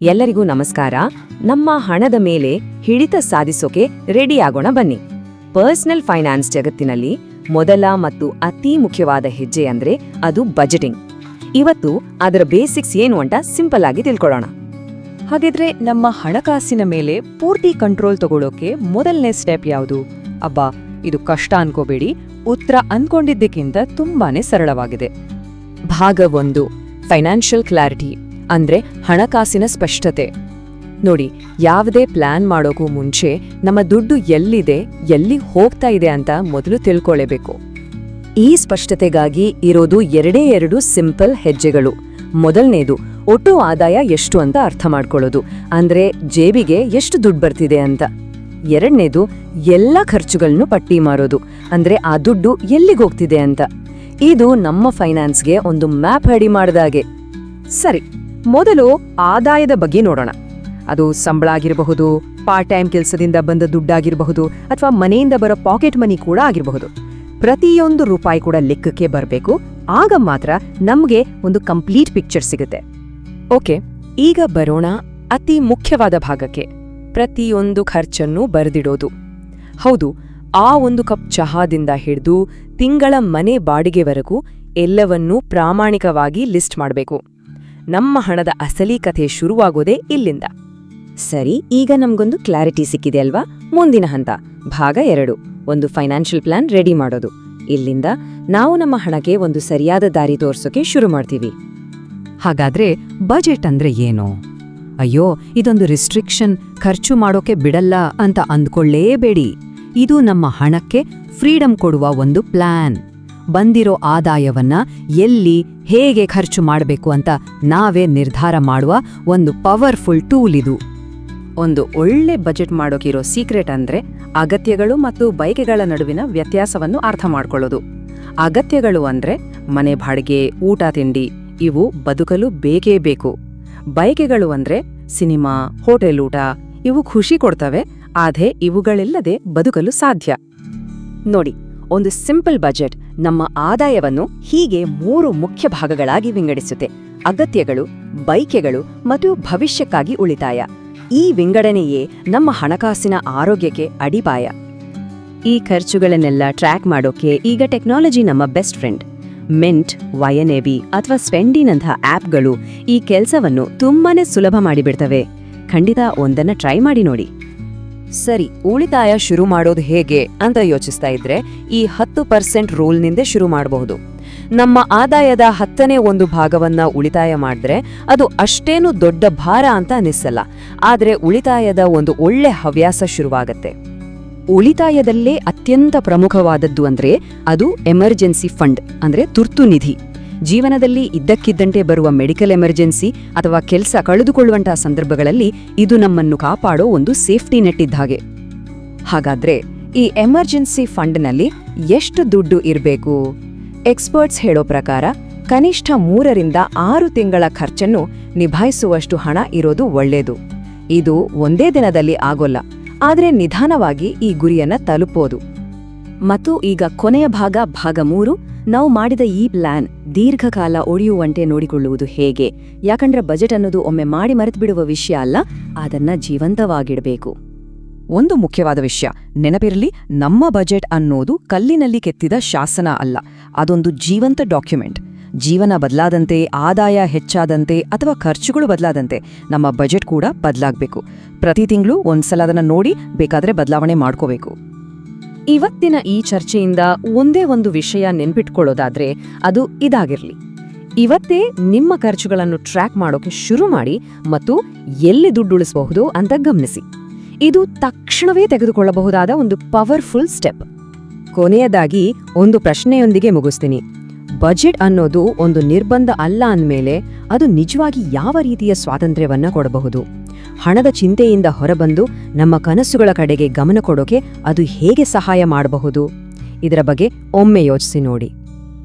ಎಲ್ಲರಿಗೂ ನಮಸ್ಕಾರ. ನಮ್ಮ ಹಣದ ಮೇಲೆ ಹಿಡಿತ ಸಾಧಿಸೋಕೆ ರೆಡಿಯಾಗೋಣ ಬನ್ನಿ. ಪರ್ಸನಲ್ ಫೈನಾನ್ಸ್ ಜಗತ್ತಿನಲ್ಲಿ ಮೊದಲ ಮತ್ತು ಅತಿ ಮುಖ್ಯವಾದ ಹೆಜ್ಜೆ ಅಂದ್ರೆ ಅದು ಬಜೆಟಿಂಗ್. ಇವತ್ತು ಅದರ ಬೇಸಿಕ್ಸ್ ಏನು ಅಂತ ಸಿಂಪಲ್ ಆಗಿ ತಿಳ್ಕೊಳ್ಳೋಣ. ಹಾಗಿದ್ರೆ ನಮ್ಮ ಹಣಕಾಸಿನ ಮೇಲೆ ಪೂರ್ತಿ ಕಂಟ್ರೋಲ್ ತಗೊಳ್ಳೋಕೆ ಮೊದಲನೇ ಸ್ಟೆಪ್ ಯಾವುದು? ಅಬ್ಬಾ, ಇದು ಕಷ್ಟ ಅನ್ಕೋಬೇಡಿ. ಉತ್ತರ ಅನ್ಕೊಂಡಿದ್ದಕ್ಕಿಂತ ತುಂಬಾನೇ ಸರಳವಾಗಿದೆ. ಭಾಗ ಒಂದು, ಫೈನಾನ್ಷಿಯಲ್ ಕ್ಲಾರಿಟಿ. ಅಂದ್ರೆ ಹಣಕಾಸಿನ ಸ್ಪಷ್ಟತೆ. ನೋಡಿ, ಯಾವುದೇ ಪ್ಲಾನ್ ಮಾಡೋಕ್ಕೂ ಮುಂಚೆ ನಮ್ಮ ದುಡ್ಡು ಎಲ್ಲಿದೆ, ಎಲ್ಲಿ ಹೋಗ್ತಾ ಇದೆ ಅಂತ ಮೊದಲು ತಿಳ್ಕೊಳ್ಳೇಬೇಕು ಈ ಸ್ಪಷ್ಟತೆಗಾಗಿ ಇರೋದು ಎರಡೇ ಎರಡು ಸಿಂಪಲ್ ಹೆಜ್ಜೆಗಳು. ಮೊದಲನೇದು, ಒಟ್ಟು ಆದಾಯ ಎಷ್ಟು ಅಂತ ಅರ್ಥ ಮಾಡ್ಕೊಳ್ಳೋದು. ಅಂದ್ರೆ ಜೇಬಿಗೆ ಎಷ್ಟು ದುಡ್ಡು ಬರ್ತಿದೆ ಅಂತ. ಎರಡನೇದು, ಎಲ್ಲ ಖರ್ಚುಗಳನ್ನು ಪಟ್ಟಿ ಮಾರೋದು. ಅಂದ್ರೆ ಆ ದುಡ್ಡು ಎಲ್ಲಿಗೆ ಹೋಗ್ತಿದೆ ಅಂತ. ಇದು ನಮ್ಮ ಫೈನಾನ್ಸ್ಗೆ ಒಂದು ಮ್ಯಾಪ್ ರೆಡಿ ಮಾಡಿದಾಗೆ ಸರಿ. ಮೊದಲು ಆದಾಯದ ಬಗ್ಗೆ ನೋಡೋಣ. ಅದು ಸಂಬಳ ಆಗಿರಬಹುದು ಪಾರ್ಟ್ ಟೈಮ್ ಕೆಲಸದಿಂದ ಬಂದ ದುಡ್ಡಾಗಿರಬಹುದು, ಅಥವಾ ಮನೆಯಿಂದ ಬರೋ ಪಾಕೆಟ್ ಮನಿ ಕೂಡ ಆಗಿರಬಹುದು. ಪ್ರತಿಯೊಂದು ರೂಪಾಯಿ ಕೂಡ ಲೆಕ್ಕಕ್ಕೆ ಬರಬೇಕು, ಆಗ ಮಾತ್ರ ನಮಗೆ ಒಂದು ಕಂಪ್ಲೀಟ್ ಪಿಕ್ಚರ್ ಸಿಗುತ್ತೆ. ಓಕೆ ಈಗ ಬರೋಣ ಅತಿ ಮುಖ್ಯವಾದ ಭಾಗಕ್ಕೆ. ಪ್ರತಿಯೊಂದು ಖರ್ಚನ್ನು ಬರೆದಿಡೋದು. ಹೌದು, ಆ ಒಂದು ಕಪ್ ಚಹಾದಿಂದ ಹಿಡಿದು ತಿಂಗಳ ಮನೆ ಬಾಡಿಗೆವರೆಗೂ ಎಲ್ಲವನ್ನೂ ಪ್ರಾಮಾಣಿಕವಾಗಿ ಲಿಸ್ಟ್ ಮಾಡಬೇಕು. ನಮ್ಮ ಹಣದ ಅಸಲಿ ಕಥೆ ಶುರುವಾಗೋದೇ ಇಲ್ಲಿಂದ. ಸರಿ, ಈಗ ನಮ್ಗೊಂದು ಕ್ಲಾರಿಟಿ ಸಿಕ್ಕಿದೆ ಅಲ್ವಾ? ಮುಂದಿನ ಹಂತ, ಭಾಗ ಎರಡು, ಒಂದು ಫೈನಾನ್ಷಿಯಲ್ ಪ್ಲಾನ್ ರೆಡಿ ಮಾಡೋದು. ಇಲ್ಲಿಂದ ನಾವು ನಮ್ಮ ಹಣಕ್ಕೆ ಒಂದು ಸರಿಯಾದ ದಾರಿ ತೋರ್ಸೋಕೆ ಶುರು ಮಾಡ್ತೀವಿ. ಹಾಗಾದ್ರೆ ಬಜೆಟ್ ಅಂದ್ರೆ ಏನು? ಅಯ್ಯೋ, ಇದೊಂದು ರಿಸ್ಟ್ರಿಕ್ಷನ್, ಖರ್ಚು ಮಾಡೋಕೆ ಬಿಡಲ್ಲ ಅಂತ ಅಂದ್ಕೊಳ್ಳೇಬೇಡಿ. ಇದು ನಮ್ಮ ಹಣಕ್ಕೆ ಫ್ರೀಡಂ ಕೊಡುವ ಒಂದು ಪ್ಲಾನ್. ಬಂದಿರೋ ಆದಾಯವನ್ನ ಎಲ್ಲಿ ಹೇಗೆ ಖರ್ಚು ಮಾಡಬೇಕು ಅಂತ ನಾವೇ ನಿರ್ಧಾರ ಮಾಡುವ ಒಂದು ಪವರ್ಫುಲ್ ಟೂಲ್ ಇದು. ಒಂದು ಒಳ್ಳೆ ಬಜೆಟ್ ಮಾಡೋಕಿರೋ ಸೀಕ್ರೆಟ್ ಅಂದ್ರೆ ಅಗತ್ಯಗಳು ಮತ್ತು ಬಯಕೆಗಳ ನಡುವಿನ ವ್ಯತ್ಯಾಸವನ್ನು ಅರ್ಥ ಮಾಡ್ಕೊಳ್ಳೋದು. ಅಗತ್ಯಗಳು ಅಂದ್ರೆ ಮನೆ ಬಾಡಿಗೆ, ಊಟ ತಿಂಡಿ, ಇವು ಬದುಕಲು ಬೇಕೇ ಬೇಕು. ಬಯಕೆಗಳು ಅಂದ್ರೆ ಸಿನಿಮಾ, ಹೋಟೆಲ್ ಊಟ, ಇವು ಖುಷಿ ಕೊಡ್ತವೆ, ಆದರೆ ಇವುಗಳಿಲ್ಲದೆ ಬದುಕಲು ಸಾಧ್ಯ. ನೋಡಿ ಒಂದು ಸಿಂಪಲ್ ಬಜೆಟ್ ನಮ್ಮ ಆದಾಯವನ್ನು ಹೀಗೆ ಮೂರು ಮುಖ್ಯ ಭಾಗಗಳಾಗಿ ವಿಂಗಡಿಸುತ್ತೆ. ಅಗತ್ಯಗಳು ಬೈಕೆಗಳು ಮತ್ತು ಭವಿಷ್ಯಕ್ಕಾಗಿ ಉಳಿತಾಯ. ಈ ವಿಂಗಡಣೆಯೇ ನಮ್ಮ ಹಣಕಾಸಿನ ಆರೋಗ್ಯಕ್ಕೆ ಅಡಿಪಾಯ. ಈ ಖರ್ಚುಗಳನ್ನೆಲ್ಲ ಟ್ರ್ಯಾಕ್ ಮಾಡೋಕೆ ಈಗ ಟೆಕ್ನಾಲಜಿ ನಮ್ಮ ಬೆಸ್ಟ್ ಫ್ರೆಂಡ್. ಮಿಂಟ್ ವೈಎನ್ಎಬಿ ಅಥವಾ ಸ್ಪೆಂಡಿನಂಥ ಆ್ಯಪ್ಗಳು ಈ ಕೆಲಸವನ್ನು ತುಂಬಾನೇ ಸುಲಭ ಮಾಡಿಬಿಡ್ತವೆ. ಖಂಡಿತ ಒಂದನ್ನು ಟ್ರೈ ಮಾಡಿ ನೋಡಿ. ಸರಿ, ಉಳಿತಾಯ ಶುರು ಮಾಡೋದು ಹೇಗೆ ಅಂತ ಯೋಚಿಸ್ತಾ ಇದ್ರೆ, ಈ ಹತ್ತು ಪರ್ಸೆಂಟ್ ರೂಲ್ನಿಂದ ಶುರು ಮಾಡಬಹುದು. ನಮ್ಮ ಆದಾಯದ ಹತ್ತನೇ ಒಂದು ಭಾಗವನ್ನ ಉಳಿತಾಯ ಮಾಡಿದ್ರೆ ಅದು ಅಷ್ಟೇನು ದೊಡ್ಡ ಭಾರ ಅಂತ ಅನಿಸಲ್ಲ, ಆದರೆ ಉಳಿತಾಯದ ಒಂದು ಒಳ್ಳೆ ಹವ್ಯಾಸ ಶುರುವಾಗತ್ತೆ. ಉಳಿತಾಯದಲ್ಲೇ ಅತ್ಯಂತ ಪ್ರಮುಖವಾದದ್ದು ಅಂದ್ರೆ ಅದು ಎಮರ್ಜೆನ್ಸಿ ಫಂಡ್, ಅಂದ್ರೆ ತುರ್ತು ನಿಧಿ. ಜೀವನದಲ್ಲಿ ಇದ್ದಕ್ಕಿದ್ದಂತೆ ಬರುವ ಮೆಡಿಕಲ್ ಎಮರ್ಜೆನ್ಸಿ ಅಥವಾ ಕೆಲಸ ಕಳೆದುಕೊಳ್ಳುವಂತಹ ಸಂದರ್ಭಗಳಲ್ಲಿ ಇದು ನಮ್ಮನ್ನು ಕಾಪಾಡೋ ಒಂದು ಸೇಫ್ಟಿ ನೆಟ್ ಇದ್ದ ಹಾಗೆ. ಹಾಗಾದ್ರೆ ಈ ಎಮರ್ಜೆನ್ಸಿ ಫಂಡ್ನಲ್ಲಿ ಎಷ್ಟು ದುಡ್ಡು ಇರಬೇಕು? ಎಕ್ಸ್ಪರ್ಟ್ಸ್ ಹೇಳೋ ಪ್ರಕಾರ ಕನಿಷ್ಠ ಮೂರರಿಂದ ಆರು ತಿಂಗಳ ಖರ್ಚನ್ನು ನಿಭಾಯಿಸುವಷ್ಟು ಹಣ ಇರೋದು ಒಳ್ಳೆಯದು ಇದು ಒಂದೇ ದಿನದಲ್ಲಿ ಆಗೋಲ್ಲ, ಆದ್ರೆ ನಿಧಾನವಾಗಿ ಈ ಗುರಿಯನ್ನ ತಲುಪೋದು. ಮತ್ತು ಈಗ ಕೊನೆಯ ಭಾಗ ಭಾಗ ಮೂರು ನಾವು ಮಾಡಿದ ಈ ಪ್ಲಾನ್ ದೀರ್ಘಕಾಲ ಒಡೆಯುವಂತೆ ನೋಡಿಕೊಳ್ಳುವುದು ಹೇಗೆ? ಯಾಕಂದ್ರೆ ಬಜೆಟ್ ಅನ್ನೋದು ಒಮ್ಮೆ ಮಾಡಿ ಮರೆತು ಬಿಡುವ ವಿಷಯ ಅಲ್ಲ, ಅದನ್ನ ಜೀವಂತವಾಗಿಡಬೇಕು. ಒಂದು ಮುಖ್ಯವಾದ ವಿಷಯ, ನೆನಪಿರಲಿ, ನಮ್ಮ ಬಜೆಟ್ ಅನ್ನೋದು ಕಲ್ಲಿನಲ್ಲಿ ಕೆತ್ತಿದ ಶಾಸನ ಅಲ್ಲ, ಅದೊಂದು ಜೀವಂತ ಡಾಕ್ಯುಮೆಂಟ್. ಜೀವನ ಬದಲಾದಂತೆ, ಆದಾಯ ಹೆಚ್ಚಾದಂತೆ ಅಥವಾ ಖರ್ಚುಗಳು ಬದಲಾದಂತೆ ನಮ್ಮ ಬಜೆಟ್ ಕೂಡ ಬದಲಾಗಬೇಕು. ಪ್ರತಿ ತಿಂಗಳು ಒಂದ್ಸಲ ಅದನ್ನು ನೋಡಿ ಬೇಕಾದರೆ ಬದಲಾವಣೆ ಮಾಡ್ಕೋಬೇಕು. ಇವತ್ತಿನ ಈ ಚರ್ಚೆಯಿಂದ ಒಂದೇ ಒಂದು ವಿಷಯ ನೆನ್ಪಿಟ್ಕೊಳ್ಳೋದಾದ್ರೆ ಅದು ಇದಾಗಿರ್ಲಿ. ಇವತ್ತೇ ನಿಮ್ಮ ಖರ್ಚುಗಳನ್ನು ಟ್ರ್ಯಾಕ್ ಮಾಡೋಕೆ ಶುರು ಮಾಡಿ ಮತ್ತು ಎಲ್ಲಿ ದುಡ್ಡು ಉಳಿಸಬಹುದು ಅಂತ ಗಮನಿಸಿ. ಇದು ತಕ್ಷಣವೇ ತೆಗೆದುಕೊಳ್ಳಬಹುದಾದ ಒಂದು ಪವರ್ಫುಲ್ ಸ್ಟೆಪ್. ಕೊನೆಯದಾಗಿ ಒಂದು ಪ್ರಶ್ನೆಯೊಂದಿಗೆ ಮುಗಿಸ್ತೀನಿ. ಬಜೆಟ್ ಅನ್ನೋದು ಒಂದು ನಿರ್ಬಂಧ ಅಲ್ಲ ಅಂದಮೇಲೆ ಅದು ನಿಜವಾಗಿ ಯಾವ ರೀತಿಯ ಸ್ವಾತಂತ್ರ್ಯವನ್ನ ಕೊಡಬಹುದು? ಹಣದ ಚಿಂತೆಯಿಂದ ಹೊರಬಂದು ನಮ್ಮ ಕನಸುಗಳ ಕಡೆಗೆ ಗಮನ ಕೊಡೋಕೆ ಅದು ಹೇಗೆ ಸಹಾಯ ಮಾಡಬಹುದು? ಇದರ ಬಗ್ಗೆ ಒಮ್ಮೆ ಯೋಚಿಸಿ ನೋಡಿ.